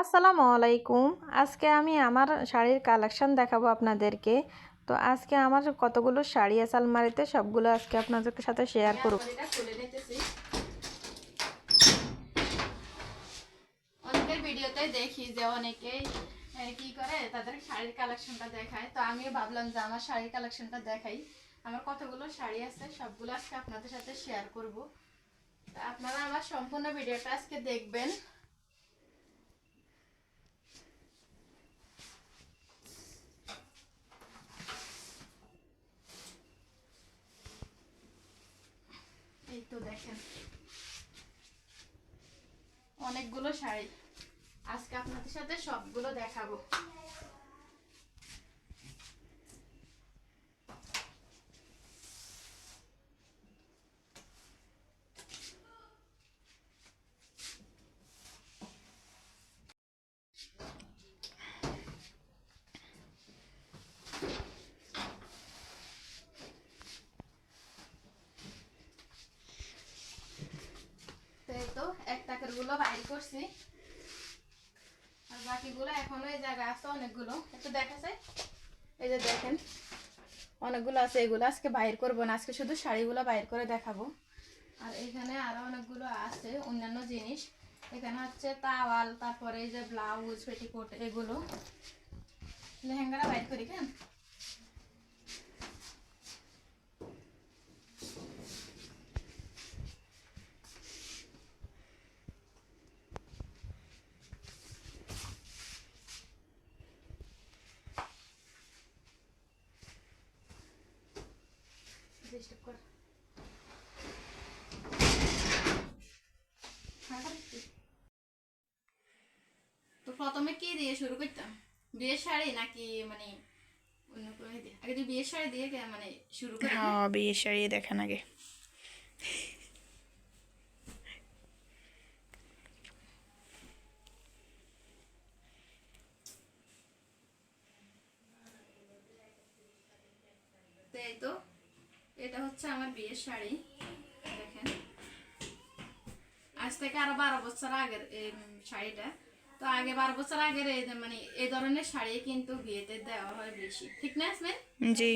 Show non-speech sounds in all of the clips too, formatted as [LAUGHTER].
আসসালামু আলাইকুম। আজকে আমি আমার শাড়ির কালেকশন দেখাবো আপনাদেরকে। তো আজকে আমার কতগুলো শাড়ি আছে আলমারিতে সবগুলো আজকে আপনাদের সাথে শেয়ার করব। অনেকের ভিডিওতে দেখি যে অনেকেই কি করে? তাদের শাড়ির কালেকশনটা দেখায়। তো আমিও ভাবলাম যে আমার শাড়ির কালেকশনটা দেখাই। আমার কতগুলো শাড়ি আছে সবগুলো আজকে আপনাদের সাথে শেয়ার করব। আপনারা আমার সম্পূর্ণ ভিডিওটা আজকে দেখবেন। তো দেখেন। অনেকগুলো শাড়ি। আজকে আপনাদের সাথে সবগুলো দেখাবো তো এই তো এক টাকার গুলো বাইর করছি। আর বাকিগুলো এখনও এই জায়গায় আছে অনেকগুলো। একটু দেখা যায় এই যে দেখেন, অনেকগুলো আছে এগুলো। আজকে বাইর করব না, আজকে শুধু শাড়িগুলো বাইর করে দেখাবো। আর এখানে আরও অনেকগুলো আছে, অন্যান্য জিনিস। এখানে হচ্ছে তাওয়াল তারপরে এই যে ব্লাউজ, পেটিকোট, এগুলো। লেহেঙ্গাটা বাইর করি কেন ডিস্টার্ব কর তো প্রথমে কি দিয়ে শুরু করতাম? বিয়ের শাড়ি নাকি মানে অন্য কোনো দিয়ে? আগে তুই বিয়ের শাড়ি দিয়ে মানে শুরু করি। হ্যাঁ বিয়ের শাড়ি দেখান আগে তো এই তো এটা হচ্ছে আমার বিয়ের শাড়ি। দেখেন। আজ থেকে আরও বারো বছর আগের এই শাড়িটা। তো আগে বারো বছর আগের এই মানে এই ধরনের শাড়ি কিন্তু বিয়েতে দেওয়া হয় বেশি। ঠিক না আসবেন জি।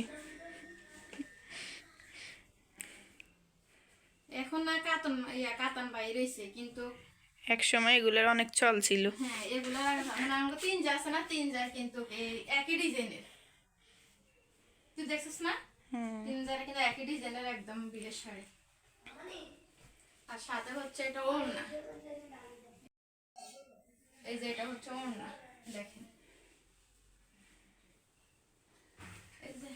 এখন না কাতন ইয়া কাতান হয়েছে কিন্তু এক সময় এগুলোর অনেক চল ছিল। হ্যাঁ এগুলো মানে আমরা তিন যা আছে না তিন যা কিন্তু এই একই ডিজাইনের। তুই দেখছিস না? হুম কিন্তু একই ডিজাইনের একদম বিয়ের শাড়ি। আর সাথে হচ্ছে এটা ওড়না। এই যে এটা হচ্ছে ওড়না দেখেন। এই যে।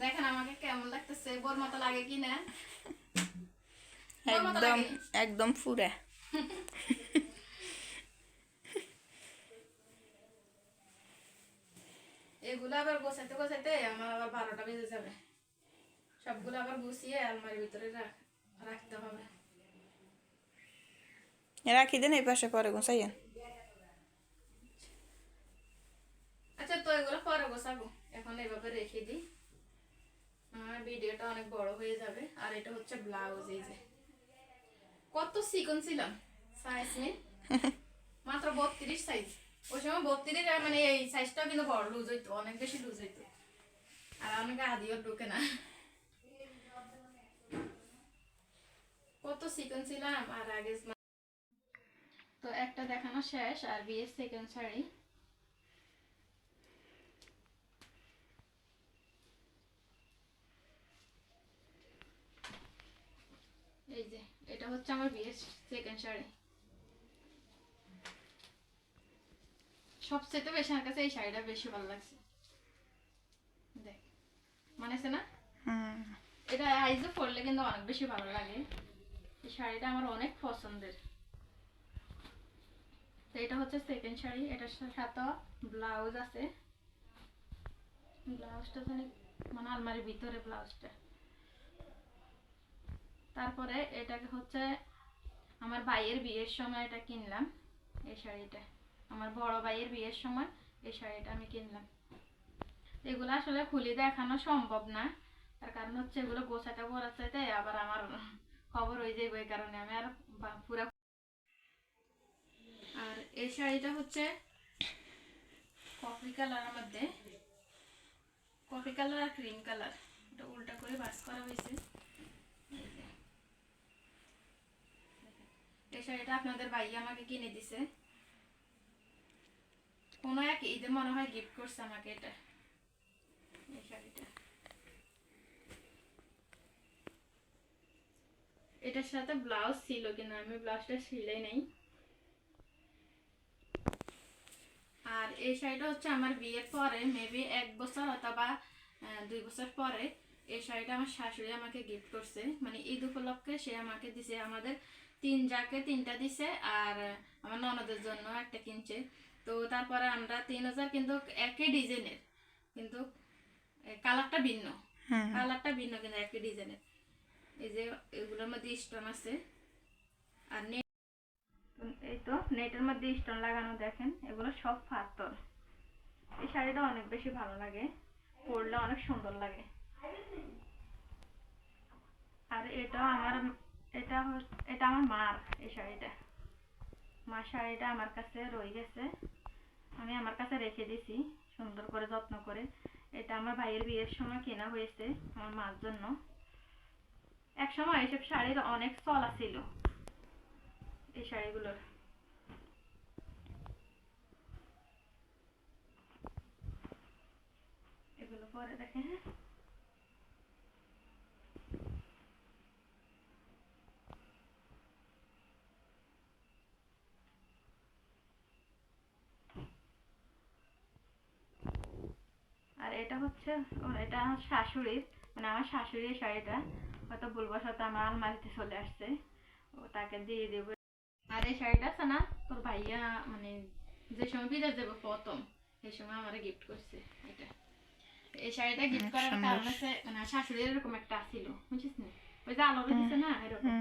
দেখেন আমাকে কেমন লাগতেছে বোর মতো লাগে কি না বোর মতো একদম একদম ফুরা। এগুলো আবার গোছাইতে গোছাইতে আমার আবার বারোটা বেজে যাবে। সবগুলো আবার গুছিয়ে আলমারির ভিতরে রাখ- রাখতে হবে। রাখি দেন এই পাশে পরে গোসাইয়েন আচ্ছা তো এগুলো পরে গোছাবো। এখন এভাবে রেখে দিই। আমার ভিডিওটা অনেক বড় হয়ে যাবে। আর এটা হচ্ছে ব্লাউজ এই যে। কত সিকন ছিলাম? সাইজ নেই [LAUGHS] মাত্র বত্রিশ সাইজ ওই সময় বত্রিশ মানে এই সাইজটাও কিন্তু বড় লুজ হইতো, অনেক বেশি লুজ হইতো। আর অনেক আদিও ঢুকে না। কত চিকন ছিলাম, আর আগে তো একটা দেখানো শেষ, আর বিয়ের সেকেন্ড শাড়ি এই যে, এটা হচ্ছে আমার বিয়ের সেকেন্ড শাড়ি সবচেয়ে বেশি আমার কাছে এই শাড়িটা বেশি ভালো লাগছে। দেখ মানেছে না? এটা আইজও পরলে কিন্তু অনেক বেশি ভালো লাগে। এই শাড়িটা আমার অনেক পছন্দের। তো এটা হচ্ছে সেকেন্ড শাড়ি এটার সাথে ব্লাউজ আছে। ব্লাউজটা জানি মানে আলমারির ভিতরে ব্লাউজটা তারপরে এটাকে হচ্ছে আমার ভাইয়ের বিয়ের সময় এটা কিনলাম এই শাড়িটা। আমার বড় ভাইয়ের বিয়ের সময় এই শাড়িটা আমি কিনলাম। এগুলো আসলে খুলে দেখানো সম্ভব না। তার কারণ হচ্ছে এগুলো গোছাতে পড়াতে আবার আমার খবর হয়ে যাবে এই কারণে আমি আর পুরা এই শাড়িটা হচ্ছে কফি কালারের মধ্যে। কফি কালার আর ক্রিম কালার এটা উল্টা করে বাস করা হয়েছে। এই শাড়িটা আপনাদের ভাইয়া আমাকে কিনে দিছে। কোনো এক ঈদে মনে হয় গিফট করছে আমাকে এটা। এটার সাথে ব্লাউজ ছিল কিনা আমি ব্লাউজটা সিলাই নেই। আর এই শাড়িটা হচ্ছে আমার বিয়ের পরে মেবি এক বছর অথবা দুই বছর পরে এই শাড়িটা আমার শাশুড়ি আমাকে গিফট করছে। মানে ঈদ উপলক্ষে সে আমাকে দিছে, আমাদের তিন জাকে তিনটা দিছে আর আমার ননদের জন্য একটা কিনছে। তো তারপরে আমরা তিন হাজার কিন্তু একই ডিজাইনের কিন্তু কালারটা ভিন্ন। কালারটা ভিন্ন কিন্তু একই ডিজাইনের। এই যে এগুলোর মধ্যে স্টোন আছে। আর নেট এই তো নেটের মধ্যে স্টোন লাগানো দেখেন এগুলো সব পাথর। এই শাড়িটা অনেক বেশি ভালো লাগে পরলে অনেক সুন্দর লাগে। আর এটা আমার এটা এটা আমার মার এই শাড়িটা। মার শাড়িটা আমার কাছে রয়ে গেছে। আমি আমার কাছে রেখে দিছি, সুন্দর করে যত্ন করে। এটা আমার ভাইয়ের বিয়ের সময় কেনা হয়েছে, আমার মার জন্য। এক সময় এসব শাড়ির অনেক চলা ছিল, এই শাড়িগুলোর। এগুলো পরে দেখে হ্যাঁ আর এটা হচ্ছে এটা আমার শাশুড়ির মানে আমার শাশুড়ির শাড়িটা। হয়তো ভুলবশত আমার আলমারিতে চলে আসছে। ও তাকে দিয়ে দেবো। আর এই শাড়িটা আছে না তোর ভাইয়া মানে যে সময় বিদেশ দেবো প্রথম সেই সময় আমার গিফট করছে এটা। এই শাড়িটা গিফট করার কারণ হচ্ছে মানে শাশুড়ির এরকম একটা ছিল বুঝছিস না? ওই যে আলো দিছে না এরকম।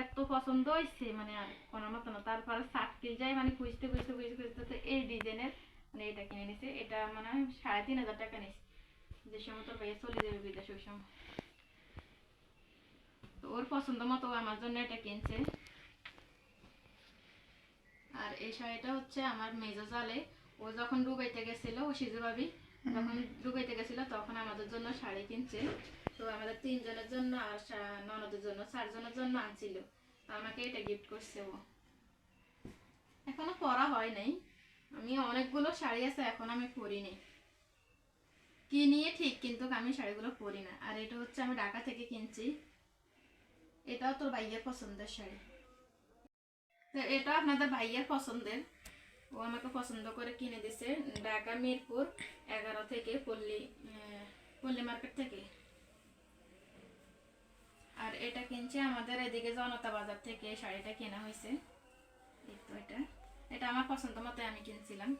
এত পছন্দ হয়েছে মানে আর কোনো মতো না তারপরে সাতকে যাই মানে খুঁজতে খুঁজতে খুঁজতে খুঁজতে তো এই ডিজাইনের মানে এটা কিনে নিছে। এটা মানে সাড়ে তিন হাজার টাকা নিয়েছি যে সময় তোর ভাইয়া চলে যাবে বিদেশে ওই সময় ওর পছন্দ মতো আমার জন্য এটা কিনছে আর এই শাড়িটা হচ্ছে আমার মেজো জালে ও যখন ডুবাইতে গেছিল ও সিজু ভাবি যখন ডুবাইতে গেছিল তখন আমাদের জন্য শাড়ি কিনছে তো আমাদের তিনজনের জন্য আর ননদের জন্য চারজনের জন্য আনছিল আমাকে এটা গিফট করছে ও এখনও পরা হয় নাই আমি অনেকগুলো শাড়ি আছে এখন আমি পরিনি কিনিয়ে ঠিক, কিন্তু আমি শাড়িগুলো পরি না। আর এটা হচ্ছে আমি ঢাকা থেকে কিনছি। এটাও তোর ভাইয়ের পছন্দের শাড়ি। তো এটা আপনাদের ভাইয়ের পছন্দের। ও আমাকে পছন্দ করে কিনে দিছে ঢাকা, মিরপুর, এগারো থেকে পল্লী পল্লী মার্কেট থেকে। আর এটা কিনছে আমাদের এদিকে জনতা বাজার থেকে শাড়িটা কেনা হয়েছে। এই তো এটা। এটা আমার পছন্দ মতো আমি কিনছিলাম।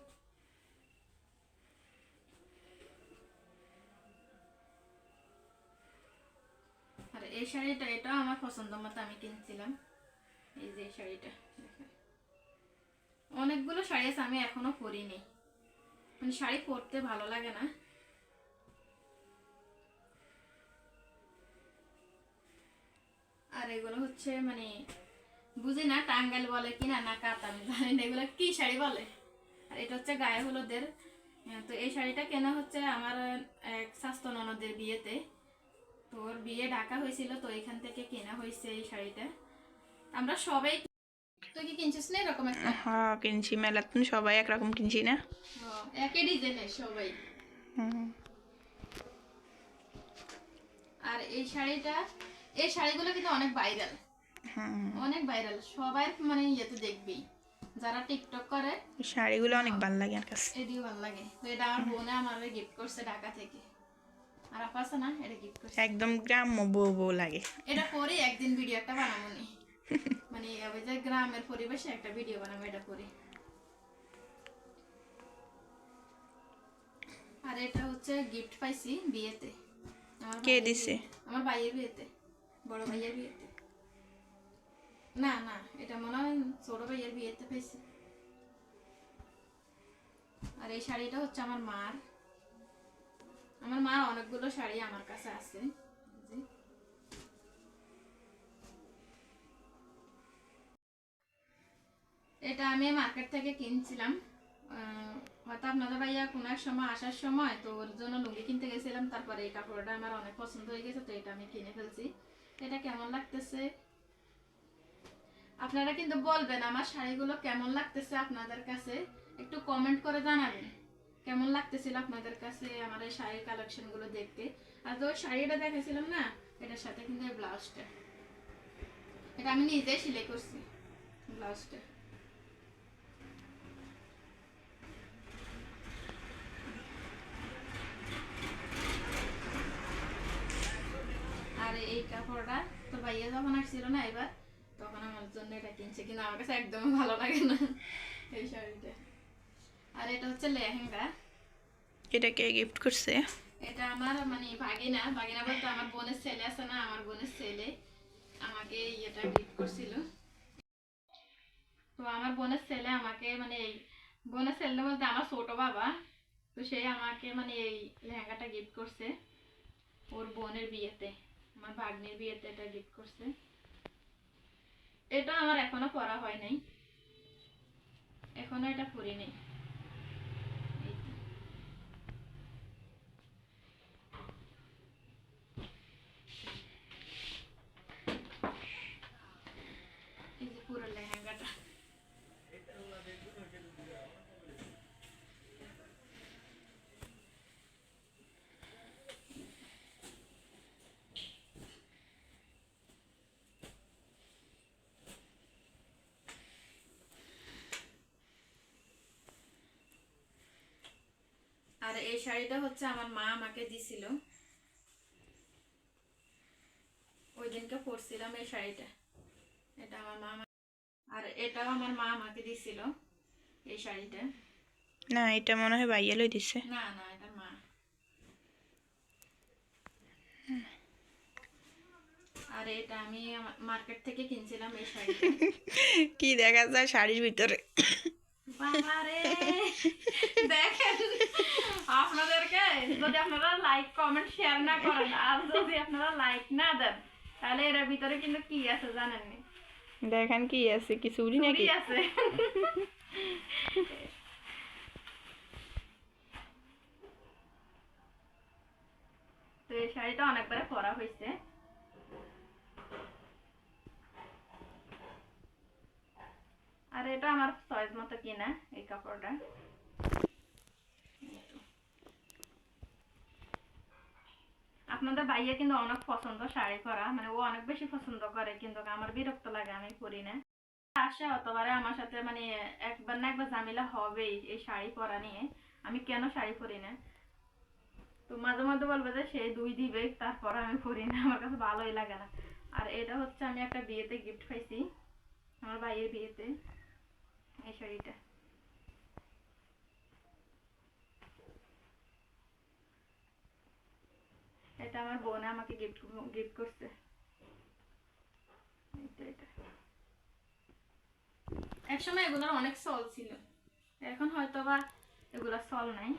এই শাড়িটা, এটাও আমার পছন্দ মতো আমি কিনছিলাম। এই যে শাড়িটা অনেকগুলো শাড়ি আছে, আমি এখনও পরিনি। মানে শাড়ি পরতে ভালো লাগে না। আর এগুলো হচ্ছে মানে বুঝি না টাঙ্গাইল বলে কিনা না কাতা, আমি জানি না। এগুলো কি শাড়ি বলে? আর এটা হচ্ছে গায়ে হলুদের। তো এই শাড়িটা কেনা হচ্ছে আমার এক স্বাস্থ্য ননদের বিয়েতে। তো ওর বিয়ে ডাকা হয়েছিল তো এখান থেকে কেনা হয়েছে এই শাড়িটা। আমরা সবাই তুই কি কিনছিস না এরকম একটা? হ্যাঁ কিনছি। মেলাতুন সবাই একরকম কিনছি না? একই ডিজাইনের সবাই। আর এই শাড়িটা এই শাড়িগুলো কিন্তু অনেক ভাইরাল হুম। অনেক ভাইরাল সবাই মানে ইয়েতে দেখবি যারা টিকটক করে শাড়িগুলো অনেক ভালো লাগে আমার কাছে। এটিও ভালো লাগে। তো এটা আমার বোনে আমার গিফট করছে ঢাকা থেকে। আর আপা আছে না এটা গিফট করছে। একদম গ্রাম্য বউ বউ লাগে। এটা পরে একদিন ভিডিও একটা বানাবো নি। মানে ওই যে গ্রামের পরিবেশে একটা ভিডিও বানাবো এটা পরে। আর এটা হচ্ছে গিফট পাইছি বিয়েতে। কে দিছে? আমার ভাইয়ের বিয়েতে বড় ভাইয়ের বিয়েতে। না না এটা মনে হয় ছোট ভাইয়ের বিয়েতে পাইছি। আর এই শাড়িটা হচ্ছে আমার মার। আমার মার অনেকগুলো শাড়ি আমার কাছে আছে। এটা আমি মার্কেট থেকে কিনছিলাম। হয়তো আপনাদের ভাইয়া কোনো এক সময় আসার সময় তো ওর জন্য লুঙ্গি কিনতে গেছিলাম, তারপরে এই কাপড়টা আমার অনেক পছন্দ হয়ে গেছে, তো এটা আমি কিনে ফেলছি। এটা কেমন লাগতেছে? আপনারা কিন্তু বলবেন আমার শাড়িগুলো কেমন লাগতেছে আপনাদের কাছে? একটু কমেন্ট করে জানাবেন। কেমন লাগতেছিল আপনাদের কাছে আমার এই শাড়ির কালেকশনগুলো দেখতে? আর তো শাড়িটা দেখেছিলাম না, এটার সাথে কিন্তু এই ব্লাউজটা। এটা আমি নিজে সেলাই করছি, ব্লাউজটা। আর এই কাপড়টা তো ভাইয়া যখন আসছিল না এবার, তখন আমার জন্য এটা কিনছে, কিন্তু আমার কাছে একদমই ভালো লাগে না এই শাড়িটা। আর এটা হচ্ছে লেহেঙ্গা। এটা কে গিফট করছে? এটা আমার মানে ভাগিনা। ভাগিনা বলতে আমার বোনের ছেলে আছে না আমার বোনের ছেলে। আমাকে এটা গিফট করছিল। তো আমার বোনের ছেলে আমাকে মানে এই বোনের ছেলে বলতে আমার ছোট বাবা। তো সে আমাকে মানে এই লেহেঙ্গাটা গিফট করছে ওর বোনের বিয়েতে। আমার ভাগ্নির বিয়েতে এটা গিফট করছে। এটা আমার এখনও পরা হয় নাই। এখনও এটা পরি নেই এই তো। এই যে পুরো লেহেঙ্গাটা আর এই শাড়িটা হচ্ছে আমার মা আমাকে দিছিল। ওই দিনকে পরছিলাম এই শাড়িটা। এটা আমার মা আর এটাও আমার মা আমাকে দিছিল এই শাড়িটা। না এটা মনে হয় বাইয়া লই দিছে। না না এটা মা। আর এটা আমি মার্কেট থেকে কিনছিলাম এই শাড়িটা। [LAUGHS] কি দেখা যায় শাড়ির ভিতরে। দেখেন আপনাদেরকে যদি আপনারা লাইক কমেন্ট শেয়ার না করেন আর যদি আপনারা লাইক না দেন তাহলে এর ভিতরে কিন্তু কি আছে জানেন নি দেখেন কি আছে কি চুরি নাকি? আছে। তো এই শাড়িটা অনেকবারে পরা হয়েছে। আর এটা আমার চয়েস মতো কিনা, এই কাপড়টা। আপনাদের ভাইয়া কিন্তু অনেক পছন্দ শাড়ি পরা মানে ও অনেক বেশি পছন্দ করে, কিন্তু আমার বিরক্ত লাগে, আমি পরি না। আসে অতবারে আমার সাথে মানে একবার না একবার ঝামেলা হবেই এই শাড়ি পরা নিয়ে। আমি কেন শাড়ি পরি না? তো মাঝে মধ্যে বলবে যে সে দুই দিবে, তারপর আমি পরি না, আমার কাছে ভালোই লাগে না। আর এটা হচ্ছে আমি একটা বিয়েতে গিফট পাইছি, আমার ভাইয়ের বিয়েতে। এই শাড়িটা এটা আমার বোন আমাকে গিফট গিফট করছে। একসময় এগুলোর অনেক চল ছিল। এখন হয়তো বা এগুলোর চল নাই।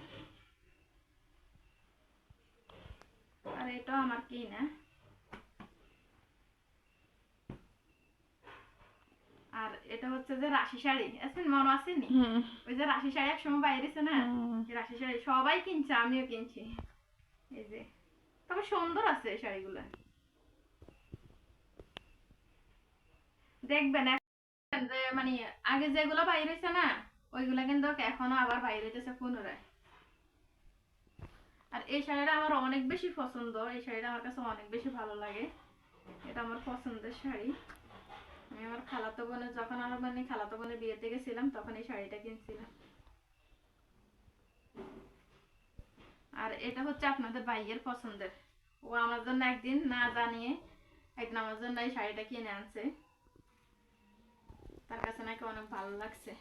আর এটাও আমার কি না আর এটা হচ্ছে যে রাশি শাড়ি। আছেন? মনে আসেনি? ওই যে রাশি শাড়ি একসময় বাইরেছে না। এই রাশি শাড়ি সবাই কিনছে আমিও কিনছি। এই যে তবে সুন্দর আছে এই শাড়িগুলো। দেখবেন যে মানে আগে যেগুলো বাইরে হয়েছে না ওইগুলা কিন্তু এখনও আবার বাইরে হইতেছে পুনরায়। আর এই শাড়িটা আমার অনেক বেশি পছন্দ। এই শাড়িটা আমার কাছে অনেক বেশি ভালো লাগে। এটা আমার পছন্দের শাড়ি। আমি আমার খালাতো বোনের, যখন আমার মানে খালাতো বোনের বিয়েতে গেছিলাম, তখন এই শাড়িটা কিনছিলাম। আর এটা হচ্ছে আপনাদের ভাইয়ের পছন্দের। ও আমার জন্য একদিন না জানিয়ে একদিন আমার জন্য এই শাড়িটা কিনে আনছে। তার কাছে নাকি অনেক ভালো লাগছে।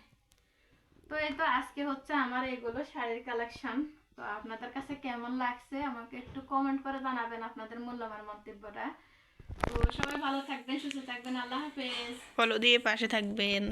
তো এই তো আজকে হচ্ছে আমার এগুলো শাড়ির কালেকশন তো আপনাদের কাছে কেমন লাগছে আমাকে একটু কমেন্ট করে জানাবেন আপনাদের মূল্যবান মন্তব্যটা। তো সবাই ভালো থাকবেন সুস্থ থাকবেন আল্লাহ হাফেজ। ফলো দিয়ে পাশে থাকবেন।